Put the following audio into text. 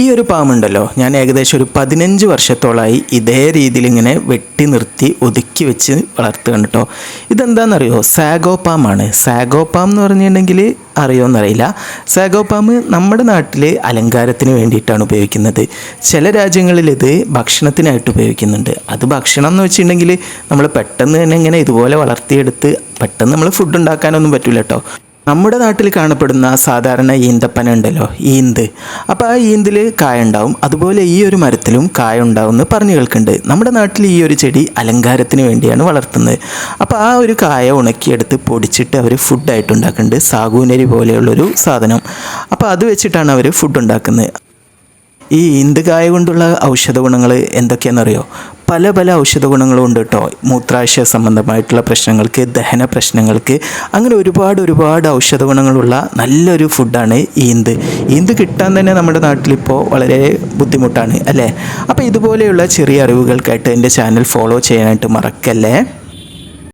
ഈ ഒരു പാമ്പുണ്ടല്ലോ ഞാൻ ഏകദേശം ഒരു പതിനഞ്ച് വർഷത്തോളമായി ഇതേ രീതിയിൽ ഇങ്ങനെ വെട്ടി നിർത്തി ഒതുക്കി വെച്ച് വളർത്തുകയാണ് കേട്ടോ ഇതെന്താണെന്നറിയോ സാഗോ പാം എന്ന് പറഞ്ഞിട്ടുണ്ടെങ്കിൽ സാഗോ പാം നമ്മുടെ നാട്ടിൽ അലങ്കാരത്തിന് വേണ്ടിയിട്ടാണ് ഉപയോഗിക്കുന്നത്. ചില രാജ്യങ്ങളിൽ ഇത് ഭക്ഷണത്തിനായിട്ട് ഉപയോഗിക്കുന്നുണ്ട്. അത് ഭക്ഷണം എന്ന് വെച്ചിട്ടുണ്ടെങ്കിൽ നമ്മൾ പെട്ടെന്ന് തന്നെ ഇങ്ങനെ ഇതുപോലെ വളർത്തിയെടുത്ത് പെട്ടെന്ന് നമ്മൾ ഫുഡ് ഉണ്ടാക്കാനൊന്നും പറ്റില്ല കേട്ടോ നമ്മുടെ നാട്ടിൽ കാണപ്പെടുന്ന സാധാരണ ഈന്തപ്പന ഉണ്ടല്ലോ ഈന്ത്. അപ്പോൾ ആ ഈന്തിൽ കായ ഉണ്ടാവും. അതുപോലെ ഈ ഒരു മരത്തിലും കായ ഉണ്ടാവും എന്ന് പറഞ്ഞു കേൾക്കുന്നുണ്ട്. നമ്മുടെ നാട്ടിൽ ഈ ഒരു ചെടി അലങ്കാരത്തിന് വേണ്ടിയാണ് വളർത്തുന്നത്. അപ്പോൾ ആ ഒരു കായ ഉണക്കിയെടുത്ത് പൊടിച്ചിട്ട് അവർ ഫുഡായിട്ട് ഉണ്ടാക്കുന്നുണ്ട്. സാഗൂനരി പോലെയുള്ളൊരു സാധനം. അപ്പോൾ അത് വെച്ചിട്ടാണ് അവർ ഫുഡ് ഉണ്ടാക്കുന്നത്. ഈ ഇന്ദുകായ കൊണ്ടുള്ള ഔഷധ ഗുണങ്ങൾ എന്തൊക്കെയാണെന്നറിയോ? പല പല ഔഷധ ഗുണങ്ങളും ഉണ്ട് കേട്ടോ മൂത്രാശയ സംബന്ധമായിട്ടുള്ള പ്രശ്നങ്ങൾക്ക് ദഹന പ്രശ്നങ്ങൾക്ക് അങ്ങനെ ഒരുപാട് ഒരുപാട് ഔഷധ ഗുണങ്ങളുള്ള നല്ലൊരു ഫുഡാണ് ഈന്ത്. ഈന്ത് കിട്ടാൻ തന്നെ നമ്മുടെ നാട്ടിലിപ്പോൾ വളരെ ബുദ്ധിമുട്ടാണ് അല്ലേ? അപ്പോൾ ഇതുപോലെയുള്ള ചെറിയ അറിവുകൾക്കായിട്ട് എന്റെ ചാനൽ ഫോളോ ചെയ്യാനായിട്ട് മറക്കല്ലേ?